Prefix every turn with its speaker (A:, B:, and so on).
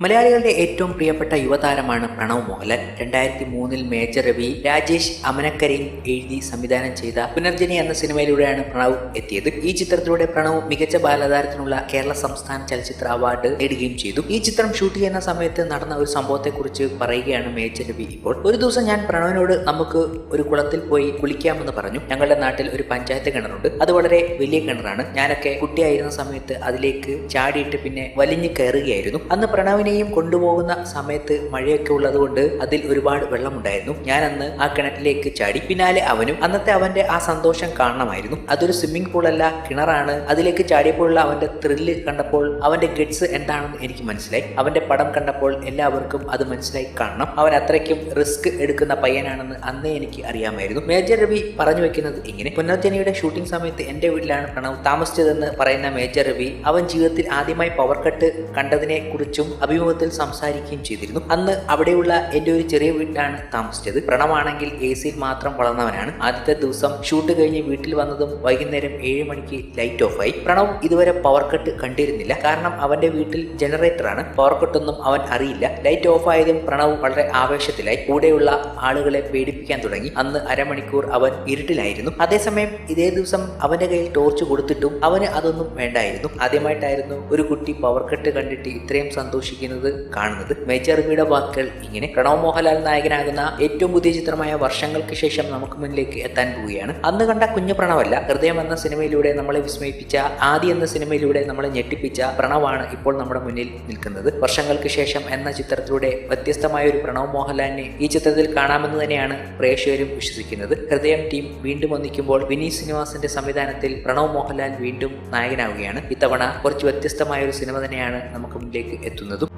A: മലയാളികളുടെ ഏറ്റവും പ്രിയപ്പെട്ട യുവതാരമാണ് പ്രണവ് മോഹൻലാൽ. രണ്ടായിരത്തി മൂന്നിൽ മേജർ രവി രാജേഷ് അമനക്കരയും എഴുതി സംവിധാനം ചെയ്ത പുനർജനി എന്ന സിനിമയിലൂടെയാണ് പ്രണവ് എത്തിയത്. ഈ ചിത്രത്തിലൂടെ പ്രണവ് മികച്ച ബാലതാരത്തിനുള്ള കേരള സംസ്ഥാന ചലച്ചിത്ര അവാർഡ് നേടുകയും ചെയ്തു. ഈ ചിത്രം ഷൂട്ട് ചെയ്യുന്ന സമയത്ത് നടന്ന ഒരു സംഭവത്തെക്കുറിച്ച് പറയുകയാണ് മേജർ രവി ഇപ്പോൾ. ഒരു ദിവസം ഞാൻ പ്രണവിനോട് നമുക്ക് ഒരു കുളത്തിൽ പോയി കുളിക്കാമെന്ന് പറഞ്ഞു. ഞങ്ങളുടെ നാട്ടിൽ ഒരു പഞ്ചായത്ത് കിണറുണ്ട്. അത് വളരെ വലിയ കിണറാണ്. ഞാനൊക്കെ കുട്ടിയായിരുന്ന സമയത്ത് അതിലേക്ക് ചാടിയിട്ട് പിന്നെ വലിഞ്ഞു കയറുകയായിരുന്നു. അന്ന് പ്രണവിനെയും കൊണ്ടുപോകുന്ന സമയത്ത് മഴയൊക്കെ ഉള്ളതുകൊണ്ട് അതിൽ ഒരുപാട് വെള്ളമുണ്ടായിരുന്നു. ഞാൻ അന്ന് ആ കിണറ്റിലേക്ക് ചാടി. പിന്നാലെ അവനും അന്നത്തെ അവന്റെ ആ സന്തോഷം കാണണമായിരുന്നു അതൊരു സ്വിമ്മിംഗ് പൂൾ അല്ല കിണറാണ്. അതിലേക്ക് ചാടിയപ്പോഴുള്ള അവന്റെ ത്രില്ല് കണ്ടപ്പോൾ അവന്റെ ഗഡ്സ് എന്താണെന്ന് എനിക്ക് മനസ്സിലായി. അവന്റെ പടം കണ്ടപ്പോൾ എല്ലാവർക്കും അത് മനസ്സിലായി കാണണം. അവൻ അത്രയ്ക്കും റിസ്ക് എടുക്കുന്ന പയ്യനാണെന്ന് അന്നേ എനിക്ക് അറിയാമായിരുന്നു. മേജർ രവി പറഞ്ഞു വെക്കുന്നത് ഇങ്ങനെ. പുനർജനിയുടെ ഷൂട്ടിംഗ് സമയത്ത് എന്റെ വീട്ടിലാണ് പ്രണവ് താമസിച്ചതെന്ന് പറയുന്ന മേജർ രവി അവൻ ജീവിതത്തിൽ ആദ്യമായി പവർ കട്ട് കണ്ടതിനെ കുറിച്ചും അഭിമുഖത്തിൽ സംസാരിക്കുകയും ചെയ്തിരുന്നു. അന്ന് അവിടെയുള്ള എന്റെ ഒരു ചെറിയ വീട്ടിലാണ് താമസിച്ചത്. പ്രണവാണെങ്കിൽ എ സിയിൽ മാത്രം വളർന്നവനാണ്. ആദ്യത്തെ ദിവസം ഷൂട്ട് കഴിഞ്ഞ് വീട്ടിൽ വന്നതും വൈകുന്നേരം ഏഴ് മണിക്ക് ലൈറ്റ് ഓഫ് ആയി പ്രണവ് ഇതുവരെ പവർ കട്ട് കണ്ടിരുന്നില്ല. കാരണം അവന്റെ വീട്ടിൽ ജനറേറ്ററാണ്. പവർ കട്ടൊന്നും അവൻ അറിയില്ല. ലൈറ്റ് ഓഫ് ആയതും പ്രണവ് വളരെ ആവേശത്തിലായി കൂടെയുള്ള ആളുകളെ പേടിപ്പിക്കാൻ തുടങ്ങി. അന്ന് അരമണിക്കൂർ അവൻ ഇരുട്ടിലായിരുന്നു. അതേസമയം ഇതേ ദിവസം അവന്റെ കയ്യിൽ ടോർച്ച് കൊടുത്തിട്ടും അവന് അതൊന്നും വേണ്ടായിരുന്നു. ആദ്യമായിട്ടായിരുന്നു ഒരു കുട്ടി പവർ കട്ട് കണ്ടിട്ട് ഇത്രയും സന്തോഷിക്കുന്നത് കാണുന്നത്. മേജർ രവിയുടെ വാക്കുകൾ ഇങ്ങനെ. പ്രണവ് മോഹൻലാൽ നായകനാകുന്ന ഏറ്റവും പുതിയ ചിത്രമായ വർഷങ്ങൾക്ക് ശേഷം നമുക്ക് മുന്നിലേക്ക് എത്താൻ പോവുകയാണ്. അന്ന് കണ്ട കുഞ്ഞു പ്രണവല്ല ഹൃദയം എന്ന സിനിമയിലൂടെ നമ്മളെ വിസ്മയിപ്പിച്ച ആദി എന്ന സിനിമയിലൂടെ നമ്മളെ ഞെട്ടിപ്പിച്ച പ്രണവാണ് ഇപ്പോൾ നമ്മുടെ മുന്നിൽ നിൽക്കുന്നത്. വർഷങ്ങൾക്ക് ശേഷം എന്ന ചിത്രത്തിലൂടെ വ്യത്യസ്തമായ ഒരു പ്രണവ് മോഹൻലാലിനെ ഈ ചിത്രത്തിൽ കാണാമെന്ന് തന്നെയാണ് പ്രേക്ഷകരും വിശ്വസിക്കുന്നത്. ഹൃദയം ടീം വീണ്ടും ഒന്നിക്കുമ്പോൾ വിനീത് സിനിമാസിന്റെ സംവിധാനത്തിൽ പ്രണവ് മോഹൻലാൽ വീണ്ടും നായകനാവുകയാണ്. ഇത്തവണ കുറച്ച് വ്യത്യസ്തമായ ഒരു സിനിമ തന്നെയാണ് നമുക്ക് മുന്നിലേക്ക് എത്തുന്നതും.